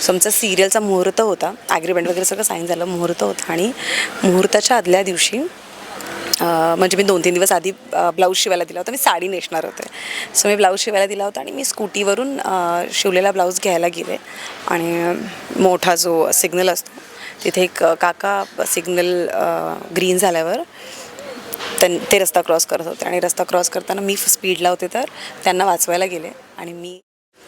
So आमचा सिरियलचा मुहूर्त होता. ॲग्रीमेंट वगैरे सगळं साईन झालं मुहूर्त होता. आणि मुहूर्ताच्या आदल्या दिवशी म्हणजे मी दोन तीन दिवस आधी ब्लाऊज शिवायला दिला होता. मी साडी नेसणार होते. सो मी ब्लाऊज शिवायला दिला होता आणि मी स्कूटीवरून शिवलेला ब्लाऊज घ्यायला गेले. आणि मोठा जो सिग्नल असतो तिथे एक काका सिग्नल ग्रीन झाल्यावर त्यां ते रस्ता क्रॉस करत होते. आणि रस्ता क्रॉस करताना मी स्पीडला होते तर त्यांना वाचवायला गेले. आणि मी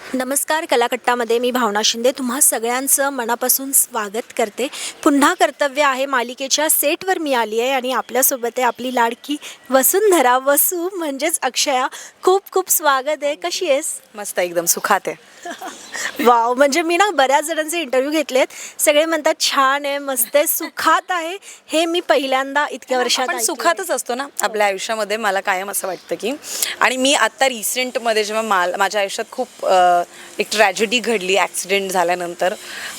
नमस्कार कलाकट्टामध्ये मी भावना शिंदे. तुम्हा सगळ्यांचं मनापासून स्वागत करते. पुन्हा कर्तव्य आहे मालिकेच्या सेटवर मी आली आहे आणि आपल्यासोबत आहे आपली लाडकी वसुंधरा. वसू म्हणजेच अक्षया. खूप खूप स्वागत आहे. कशी आहेस? मस्त एकदम सुखात आहे. वाव. म्हणजे मी ना बऱ्याच जणांचे इंटरव्ह्यू घेतलेत. सगळे म्हणतात छान आहे मस्त आहे सुखात आहे. हे मी पहिल्यांदा इतक्या वर्षात आपण ऐकलंय. सुखातच असतो ना आपल्या आयुष्यामध्ये. मला कायम असं वाटतं की. आणि मी आत्ता रिसेंटमध्ये जेव्हा माल माझ्या आयुष्यात खूप एक ट्रॅजेडी घडली ॲक्सिडेंट झाल्यानंतर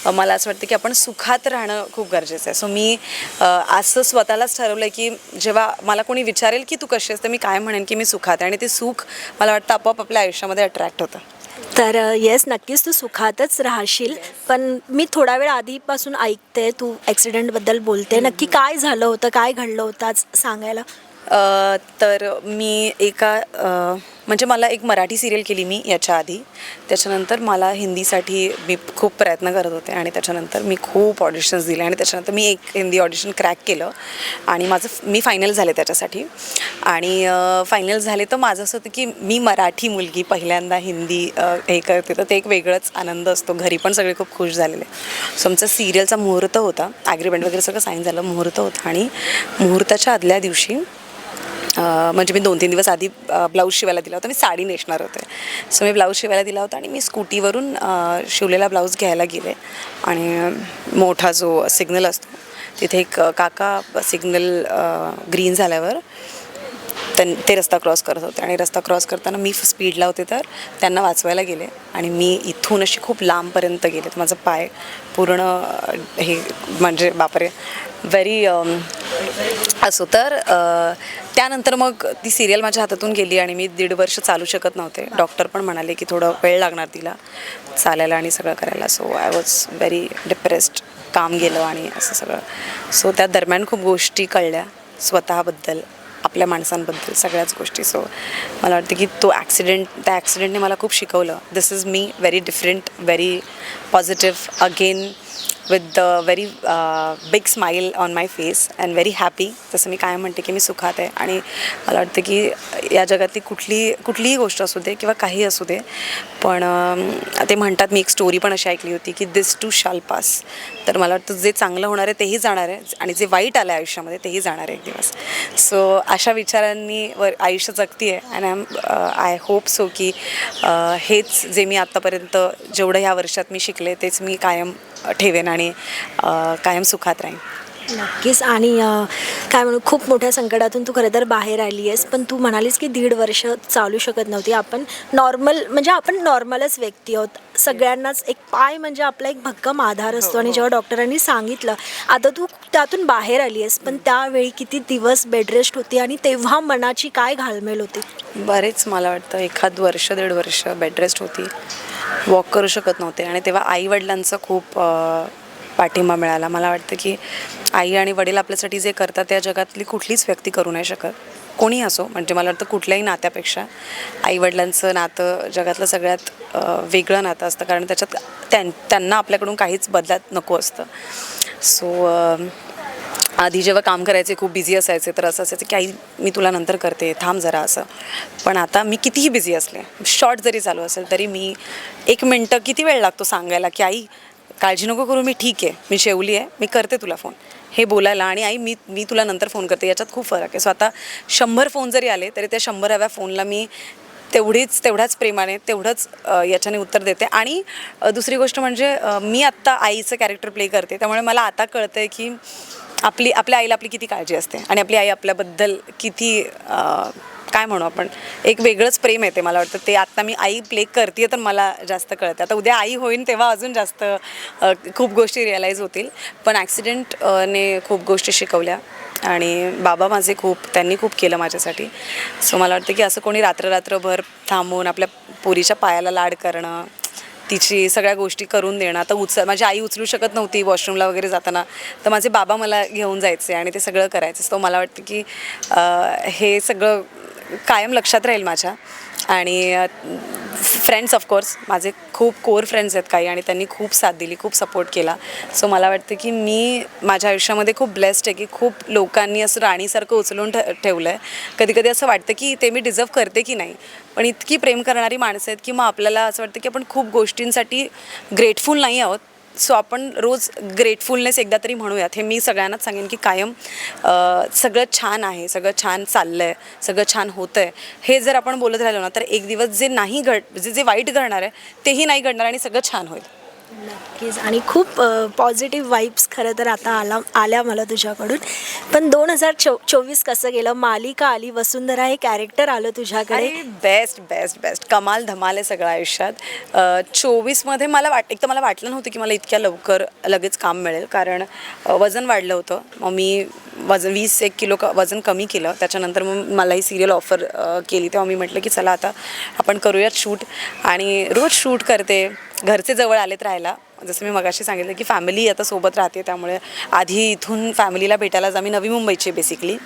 मला असं वाटतं की आपण सुखात राहणं खूप गरजेचं आहे. सो मी असं स्वतःलाच ठरवलं की जेव्हा मला कोणी विचारेल की तू कशी आहेस तर मी काय म्हणेन की मी सुखात आहे. आणि ते सुख मला वाटतं आपोआप आपल्या आयुष्यामध्ये अट्रॅक्ट होतं. तर येस नक्कीच तू सुखातच राहशील. पण मी थोडा वेळ आधीपासून ऐकते तू ॲक्सिडेंटबद्दल बोलते. नक्की काय झालं होतं काय घडलं होतं आज सांगायला? तर मी एका म्हणजे मला एक मराठी सिरियल केली मी याच्या आधी. त्याच्यानंतर मला हिंदीसाठी मी खूप प्रयत्न करत होते आणि त्याच्यानंतर मी खूप ऑडिशन्स दिले आणि त्याच्यानंतर मी एक हिंदी ऑडिशन क्रॅक केलं आणि माझं मी फायनल झाले त्याच्यासाठी. आणि फायनल झाले तर माझं असं होतं की मी मराठी मुलगी पहिल्यांदा हिंदी हे करते तर ते एक वेगळंच आनंद असतो. घरी पण सगळे खूप खुश झालेले. सो आमचा सिरियलचा मुहूर्त होता. ॲग्रीमेंट वगैरे सगळं साईन झालं मुहूर्त होता. आणि मुहूर्ताच्या आदल्या दिवशी म्हणजे मी दोन तीन दिवस आधी ब्लाऊज शिवायला दिला होता. मी साडी नेसणार होते. सो मी ब्लाऊज शिवायला दिला होता आणि मी स्कूटीवरून शिवलेला ब्लाऊज घ्यायला गेले. आणि मोठा जो सिग्नल असतो तिथे एक काका सिग्नल ग्रीन झाल्यावर त्यां ते रस्ता क्रॉस करत होते. आणि रस्ता क्रॉस करताना मी स्पीडला होते तर त्यांना वाचवायला गेले. आणि मी इथून अशी खूप लांबपर्यंत गेले तर माझं पाय पूर्ण हे म्हणजे बापरे व्हेरी असो तर त्यानंतर मग ती सिरियल माझ्या हातातून गेली आणि मी दीड वर्ष चालू शकत नव्हते. डॉक्टर पण म्हणाले की थोडं वेळ लागणार तिला चालायला आणि सगळं करायला. So I was very depressed काम गेलं आणि असं सगळं. सो त्या दरम्यान खूप गोष्टी कळल्या स्वतःबद्दल. आपल्या माणसांबद्दल सगळ्याच गोष्टी. सो मला वाटतं की तो ॲक्सिडेंट त्या ॲक्सिडेंटने मला खूप शिकवलं. This is me very different very positive again with the very big smile on my face and very happy जसं मी काय म्हणते की मी सुखात आहे. आणि मला वाटतं की या जगातली कुठली कुठलीही गोष्ट असू दे किंवा काही असू दे पण ते म्हणतात मी एक स्टोरी पण अशी ऐकली होती की दिस टू शाल पास तर मला वाटतं जे चांगलं होणार आहे तेही जाणार आहे आणि जे वाईट आलं आयुष्यामध्ये तेही जाणार आहे एक दिवस. सो अशा विचारांनी वर आयुष्य जगती आहे and I am I hope so की uh, हेच जे मी आत्तापर्यंत जेवढं ह्या वर्षात मी शिकले तेच मी कायम ठेवेन आणि कायम सुखात राहीन. नक्कीच. आणि काय म्हणू खूप मोठ्या संकटातून तू खरं तर बाहेर आली आहेस पण तू म्हणालीस की दीड वर्ष चालू शकत नव्हती. आपण नॉर्मल म्हणजे आपण नॉर्मलच व्यक्ती आहोत. सगळ्यांनाच एक पाय म्हणजे आपला एक भक्कम आधार असतो. आणि जेव्हा डॉक्टरांनी सांगितलं आता तू त्यातून बाहेर आली आहेस पण त्यावेळी किती दिवस बेडरेस्ट होती आणि तेव्हा मनाची काय घालमेल होती? बरेच मला वाटतं एखाद वर्ष दीड वर्ष बेडरेस्ट होती. वॉक करू शकत नव्हते. आणि तेव्हा आईवडिलांचं खूप पाठिंबा मिळाला. मला वाटतं की आई आणि वडील आपल्यासाठी जे करतात त्या जगातली कुठलीच व्यक्ती करू नाही शकत. कोणी असो म्हणजे मला वाटतं कुठल्याही नात्यापेक्षा आईवडिलांचं नातं जगातलं सगळ्यात वेगळं नातं असतं. कारण त्याच्यात त्यां त्यांना आपल्याकडून काहीच बदलात नको असतं. सो आधी जेव्हा काम करायचे खूप बिझी असायचे तर असं असायचं की आई मी तुला नंतर करते थांब जरा असं. पण आता मी कितीही बिझी असले शॉर्ट जरी चालू असेल तरी मी एक मिनटं किती वेळ लागतो सांगायला की आई काळजी नको करू मी ठीक आहे. मी शेवली आहे. मी करते तुला फोन हे बोलायला आणि आई मी मी तुला नंतर फोन करते. याच्यात खूप फरक आहे. सो आता शंभर फोन जरी आले तरी त्या शंभराव्या फोनला मी तेवढीच तेवढ्याच प्रेमाने तेवढंच याच्याने उत्तर देते. आणि दुसरी गोष्ट म्हणजे मी आत्ता आईचं कॅरेक्टर प्ले करते. त्यामुळे मला आता कळतं आहे की आपली आपल्या आईला आपली किती काळजी असते आणि आपली आई आपल्याबद्दल किती काय म्हणू आपण? एक वेगळंच प्रेम येते मला वाटतं. ते आत्ता मी आई प्ले करते तर मला जास्त कळतं. आता उद्या आई होईन तेव्हा अजून जास्त खूप गोष्टी रिअलाईज होतील. पण ॲक्सिडेंटने खूप गोष्टी शिकवल्या. आणि बाबा माझे खूप त्यांनी खूप केलं माझ्यासाठी. सो मला वाटतं की असं कोणी रात्र रात्रभर थांबून आपल्या पोरीच्या पायाला लाड करणं तिची सगळ्या गोष्टी करून देणं. आता उच माझी आई उचलू शकत नव्हती वॉशरूमला वगैरे जाताना. तर माझे बाबा मला घेऊन जायचे आणि ते सगळं करायचं. सो मला वाटतं की हे सगळं कायम लक्षात राहील माझ्या. आणि फ्रेंड्स ऑफकोर्स माझे खूप कोर फ्रेंड्स आहेत काही आणि त्यांनी खूप साथ दिली खूप सपोर्ट केला. सो मला वाटतं की मी माझ्या आयुष्यामध्ये खूप ब्लेस्ड आहे की खूप लोकांनी असं राणीसारखं उचलून ठ ठेवलं आहे कधी कधी असं वाटतं की ते मी डिझर्व करते की नाही. पण इतकी प्रेम करणारी माणसं आहेत की मग आपल्याला असं वाटतं की आपण खूप गोष्टींसाठी ग्रेटफुल नाही आहोत. सो आपण रोज ग्रेटफुलनेस एकदा तरी म्हणूयात. हे मी सगळ्यांनाच सांगेन की कायम सगळं छान आहे सगळं छान चाललं आहे सगळं छान होतं आहे हे जर आपण बोलत राहिलो ना तर एक दिवस जे नाही घड जे जे वाईट घडणार आहे तेही नाही घडणार आणि सगळं छान होईल. नक्कीच. आणि खूप पॉझिटिव्ह वाईब्स खरं तर आता आला आल्या मला तुझ्याकडून. पण दोन हजार चो चोवीस कसं गेलं? मालिका आली वसुंधरा हे कॅरेक्टर आलं तुझ्याकडे. बेस्ट बेस्ट बेस्ट कमाल धमाल आहे सगळं आयुष्यात. चोवीसमध्ये मला वाट एक तर मला वाटलं नव्हतं की मला इतक्या लवकर लगेच काम मिळेल. कारण वजन वाढलं होतं. मग मी वजन वीस एक किलो क वजन कमी केलं. त्याच्यानंतर मग मला ही सिरियल ऑफर केली. तेव्हा मी म्हटलं की चला आता आपण करूयात शूट आणि रोज शूट करते. घरचे जवळ आलेत राहायला. जसं मी मगाशी सांगितलं की फॅमिली आता सोबत राहते त्यामुळे आधी इथून फॅमिलीला भेटायला जा. मी नवी मुंबईची बेसिकली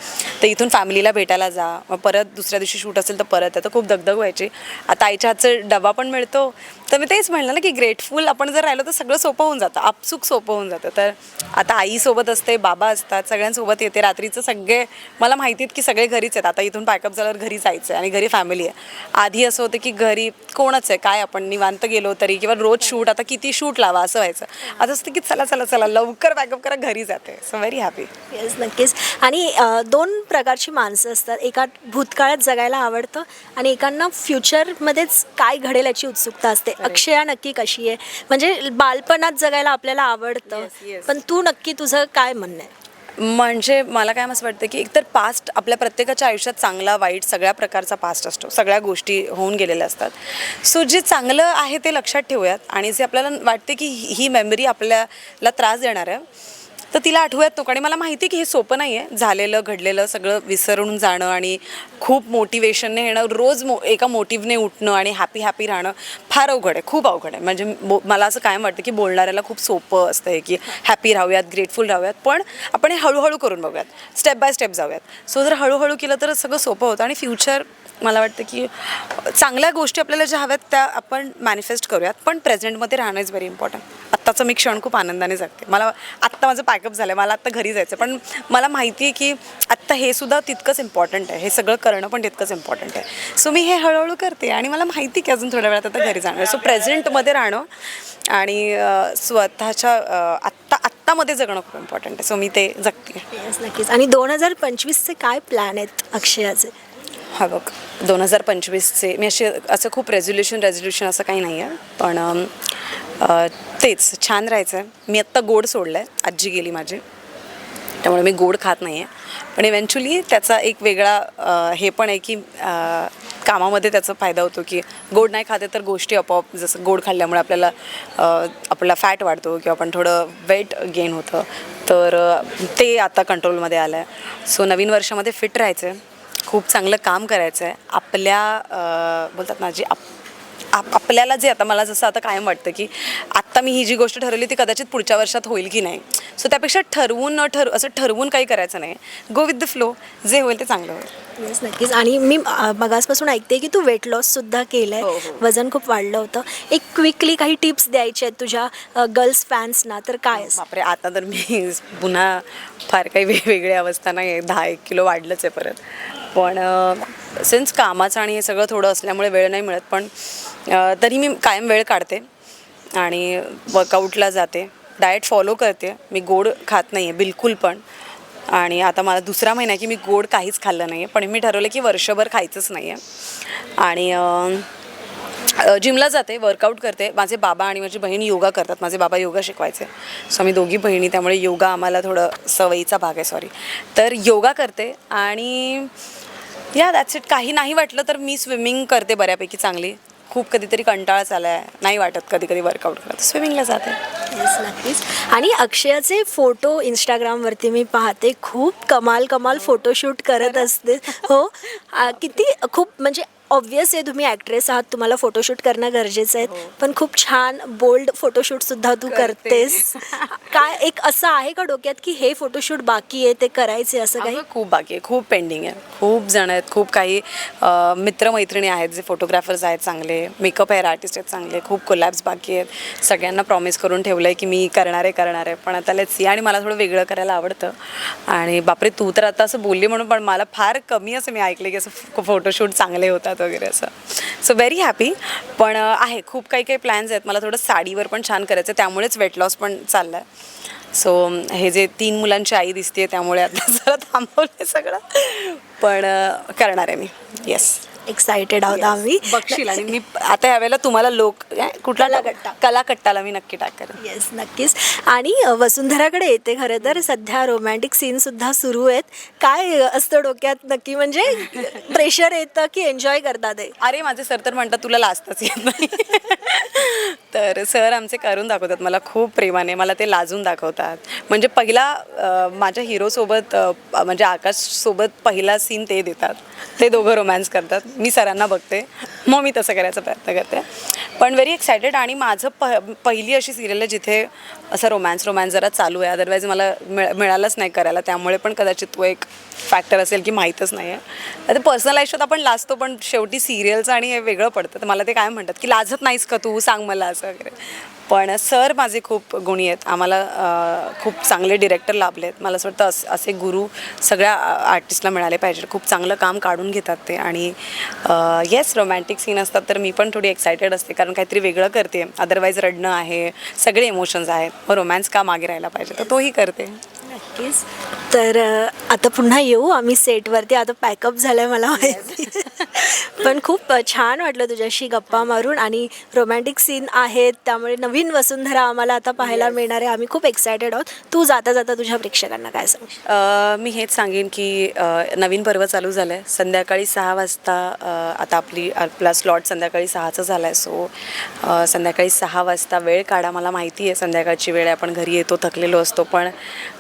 तर इथून फॅमिलीला भेटायला जा. मग परत दुसऱ्या दिवशी शूट असेल तर परत आता खूप दगदग व्हायची. आता आईच्या हातचं डबा पण मिळतो. तर मी तेच म्हणलं ना की ग्रेटफुल आपण जर राहिलो तर सगळं सोपं होऊन जातं. आपसुक सोपं होऊन जातं. तर आता आईसोबत असते बाबा असतात सगळ्यांसोबत येते. रात्रीचं सगळे मला माहिती आहेत की सगळे घरीच आहेत. आता इथून पॅकअप झाल्यावर घरी जायचं आहे आणि घरी फॅमिली आहे. आधी असं होतं की घरी कोणच आहे? काय आपण? निवांत गेलो तरी किंवा रोज शूट आता किती शूट लावा? असं व्हायचं. आता असतं की चला चला चला लवकर पॅकअप करा घरी जाते. सो व्हेरी हॅपी येस नक्कीच. आणि दोन प्रकारची माणसं असतात. एका भूतकाळात जगायला आवडतं आणि एकांना फ्युचरमध्येच काय घडेल याची उत्सुकता असते. अक्षया नक्की कशी आहे? म्हणजे बालपणात जगायला आपल्याला आवडतं. पण तू नक्की तुझं काय म्हणणं आहे? म्हणजे मला काय असं वाटतं की एकतर पास्ट आपल्या प्रत्येकाच्या आयुष्यात चांगला वाईट सगळ्या प्रकारचा पास्ट असतो. सगळ्या गोष्टी होऊन गेलेल्या असतात. सो जे चांगलं आहे ते लक्षात ठेवूयात. आणि जे आपल्याला वाटते की ही ही मेमरी आपल्याला त्रास देणार आहे तर तिला आठवूयात नको आणि मला माहिती आहे की हे सोपं नाही आहे झालेलं घडलेलं सगळं विसरून जाणं आणि खूप मोटिवेशनने येणं रोज मो एका मोटिव्हने उठणं आणि हॅपी हॅपी राहणं फार अवघड आहे खूप अवघड आहे. म्हणजे बो मला असं कायम वाटतं की बोलणाऱ्याला खूप सोपं असतं हे की हॅपी राहूयात ग्रेटफुल राहूयात. पण आपण हे हळूहळू करून बघूयात. स्टेप बाय स्टेप जाऊयात. सो जर हळूहळू केलं तर सगळं सोपं होतं आणि फ्युचर मला वाटतं की चांगल्या गोष्टी आपल्याला ज्या हव्यात त्या आपण मॅनिफेस्ट करूयात. पण प्रेझेंटमध्ये राहणं इज व्हेरी इम्पॉर्टंट आत्ताचं मी क्षण खूप आनंदाने जगते. मला आत्ता माझं पॅकअप झालं आहे मला आत्ता घरी जायचं आहे पण मला माहिती आहे की आत्ता हे सुद्धा तितकंच इम्पॉर्टंट आहे. हे सगळं करणं पण तितकंच इम्पॉर्टंट आहे. सो मी हे हळूहळू करते आणि मला माहिती आहे की अजून थोड्या वेळात आता घरी जाणार सो प्रेझेंटमध्ये राहणं आणि स्वतःच्या आत्ता आत्तामध्ये जगणं खूप इम्पॉर्टंट आहे. सो मी ते जगते. नक्कीच. आणि दोन हजार पंचवीसचे काय प्लॅन आहेत अक्षयाचे? हा बघ दोन हजार पंचवीसचे मी असे असं खूप रेझोल्युशन रेझोल्युशन असं काही नाही आहे पण तेच छान राहायचं आहे मी आत्ता गोड सोडलं आहे आजी गेली माझी. त्यामुळे मी गोड खात नाही आहे पण इव्हेंच्युअली त्याचा एक वेगळा हे पण आहे की कामामध्ये त्याचा फायदा होतो की गोड नाही खाते तर गोष्टी आपोआप जसं गोड खाल्ल्यामुळे आपल्याला आपला फॅट वाढतो किंवा आपण थोडं वेट गेन होतं. तर ते आता कंट्रोलमध्ये आलं आहे सो नवीन वर्षामध्ये फिट राहायचं आहे खूप चांगलं काम करायचं आहे आपल्या बोलतात ना जी आप आप आपल्याला जे आता मला जसं आता कायम वाटतं की आत्ता मी ही जी गोष्ट ठरवली ती कदाचित पुढच्या वर्षात होईल की नाही. सो त्यापेक्षा ठरवून न ठर असं ठरवून काही करायचं नाही. गो विथ द फ्लो जे होईल ते चांगलं होईल. येस नक्कीच. आणि मी मगासपासून ऐकते की तू वेट लॉससुद्धा केलं हो, आहे हो. वजन खूप वाढलं होतं. एक क्विकली काही टिप्स द्यायचे आहेत तुझ्या गर्ल्स फॅन्सना तर काय बापरे आता तर मी पुन्हा फार काही वेगवेगळी अवस्था नाही आहे दहा एक किलो वाढलंच आहे परत. पण सिन्स कामाचं आणि हे सगळं थोडं असल्यामुळे वेळ नाही मिळत पण तरी मी कायम वेळ काढते आणि वर्कआउटला जाते. डाएट फॉलो करते. मी गोड खात नाही आहे बिलकुल पण. आणि आता मला दुसरा महिना आहे की मी गोड काहीच खाल्लं नाही आहे पण मी ठरवलं की वर्षभर खायचंच नाही आहे आणि जिमला जाते वर्कआउट करते. माझे बाबा आणि माझी बहीण योगा करतात. माझे बाबा योगा शिकवायचे. सो आम्ही दोघी बहिणी त्यामुळे योगा आम्हाला थोडं सवयीचा भाग आहे सॉरी तर योगा करते आणि या दॅट्स इट काही नाही वाटलं तर मी स्विमिंग करते बऱ्यापैकी चांगली. खूप कधीतरी कंटाळाच आला आहे नाही वाटत कधी कधी वर्कआउट करत स्विमिंगला जाते येस नक्कीच. आणि अक्षयाचे फोटो इंस्टाग्रामवरती मी पाहते. खूप कमाल कमाल फोटोशूट करत असते. हो. आ, किती खूप म्हणजे ऑब्वियस आहे तुम्ही ॲक्ट्रेस आहात तुम्हाला फोटोशूट करणं गरजेचं आहे. पण खूप छान बोल्ड फोटोशूटसुद्धा तू करते. करतेस. काय एक असं आहे का डोक्यात की हे फोटोशूट बाकी आहे ते करायचे असं काही? खूप बाकी आहे खूप पेंडिंग आहे. खूप जण आहेत खूप काही मित्रमैत्रिणी आहेत जे फोटोग्राफर्स आहेत चांगले मेकअप हेअर आर्टिस्ट आहेत चांगले खूप कोलॅब्स बाकी आहेत. सगळ्यांना प्रॉमिस करून ठेवलं आहे की मी करणार आहे करणार आहे. पण आता लेट्स सी आणि मला थोडं वेगळं करायला आवडतं. आणि बापरे तू तर आता असं बोलली म्हणून पण मला फार कमी असं मी ऐकलं की असं फोटोशूट चांगले होतात. वगैरे असं. सो व्हेरी हॅपी पण आहे खूप काही काही प्लॅन्स आहेत. मला थोडं साडीवर पण छान करायचं आहे त्यामुळेच वेट लॉस पण चाललं आहे सो हे जे तीन मुलांची आई दिसते त्यामुळे आता जरा थांबवलं सगळं. पण करणार आहे मी. येस एक्सायटेड आहोत आम्ही. बघशील आणि मी आता यावेळेला तुम्हाला लोक कुठला कलाकट्टा. कलाकट्टाला मी नक्की टाकेल येस नक्कीच. आणि वसुंधराकडे येते खरं तर. सध्या रोमॅन्टिक सीनसुद्धा सुरू आहेत. काय असतं डोक्यात नक्की? म्हणजे प्रेशर येतं की एन्जॉय करतात ते? अरे माझे सर तर म्हणतात तुला लाजताच येत नाही. तर सर आमचे करून दाखवतात मला. खूप प्रेमाने मला ते लाजून दाखवतात. म्हणजे पहिला अ, माझ्या हिरोसोबत अ, म्हणजे आकाशसोबत पहिला सीन ते देतात. ते दोघं रोमॅन्स करतात. मी सरांना बघते. मग मी तसं करायचा प्रयत्न करते. पण व्हेरी एक्सायटेड आणि माझं प पहिली अशी सिरियल आहे जिथे असं रोमॅन्स रोमॅन्स जरा चालू आहे. अदरवाईज मला मिळ मिळालंच नाही करायला. त्यामुळे पण कदाचित तो एक फॅक्टर असेल की माहीतच नाही आहे आता पर्सनल आयुष्यात आपण लाजतो पण शेवटी सिरियलचं आणि हे वेगळं पडतं. तर मला ते काय म्हणतात की लाजत नाहीस का तू? सांग मला असं वगैरे. पण सर माझे खूप गुणी आहेत. आम्हाला खूप चांगले डिरेक्टर लाभले आहेत मला असं वाटतं अस असे गुरु सगळ्या आर्टिस्टला मिळाले पाहिजे खूप चांगलं काम काढून घेतात ते. आणि येस रोमॅन्टिक सीन असतात तर मी पण थोडी एक्सायटेड असते. कारण काहीतरी वेगळं करते. अदरवाईज रडणं आहे. सगळे इमोशन्स आहेत. मग रोमॅन्स का मागे राहायला पाहिजे? तर तोही करते. नक्कीच. तर आता पुन्हा येऊ आम्ही सेटवरती आता पॅकअप झालं आहे मला माहिती. पण खूप छान वाटलं तुझ्याशी गप्पा मारून आणि रोमॅन्टिक सीन आहेत त्यामुळे नवीन वसुंधरा आम्हाला आता पाहायला मिळणार आहे. आम्ही खूप एक्सायटेड आहोत. तू जाता जाता तुझ्या प्रेक्षकांना काय अ, मी हेच सांगेन की अ, नवीन पर्व चालू झालं आहे संध्याकाळी सहा वाजता अ, आता आपली आपला स्लॉट संध्याकाळी सहाचा झाला आहे सो संध्याकाळी सहा वाजता वेळ काढा. मला माहिती आहे संध्याकाळची वेळ आहे. आपण घरी येतो थकलेलो असतो. पण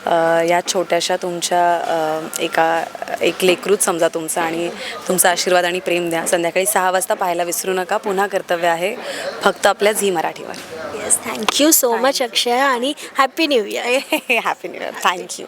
अ, या छोट्याशा तुमच्या अ, एका एक लेकरूच समजा तुमचा आणि तुमचा आशीर्वाद आणि प्रेम द्या. संध्याकाळी सहा वाजता पाहायला विसरू नका. पुन्हा कर्तव्य आहे फक्त आपल्या झी मराठीवर. Yes thank you so much Akshay आणि happy new year happy new year thank you